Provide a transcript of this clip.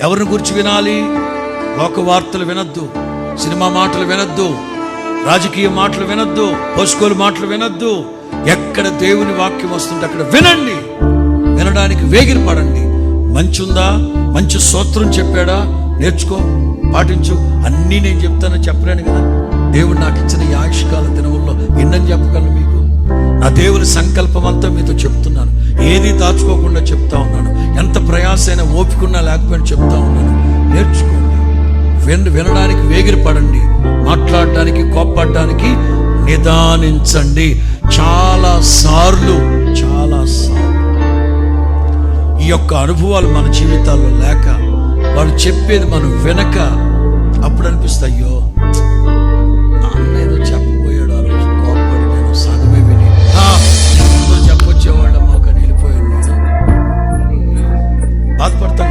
ఎవరిని గురించి వినాలి? లోక వార్తలు వినొద్దు సినిమా మాటలు వినొద్దు రాజకీయ మాటలు వినొద్దు పోసుకోలు మాటలు వినొద్దు. ఎక్కడ దేవుని వాక్యం వస్తుంటే అక్కడ వినండి. వినడానికి వేగిరి పడండి. మంచి ఉందా మంచి సూత్రం చెప్పాడా? నేర్చుకో పాటించు. అన్నీ నేను చెప్తానని చెప్పలేను కదా. దేవుడు నాకు ఇచ్చిన ఈ ఆయుష్కాల దినముల్లో ఎన్నని చెప్పగలను మీకు? నా దేవుని సంకల్పం అంతా మీతో చెప్తున్నాను. ఏది దాచుకోకుండా చెప్తా ఉన్నాను. ఎంత ప్రయాసైనా ఓపికన్నా లేకపోయినా చెప్తా ఉన్నాను. నేర్చుకోండి. విన్ వినడానికి వేగిరి పడండి. మాట్లాడడానికి కోప్పడడానికి నిదానించండి. చాలా సార్లు చాలా సార్లు. ఈ యొక్క అనుభవాలు మన జీవితాల్లో లేక వాళ్ళు చెప్పేది మనం వినక advertencia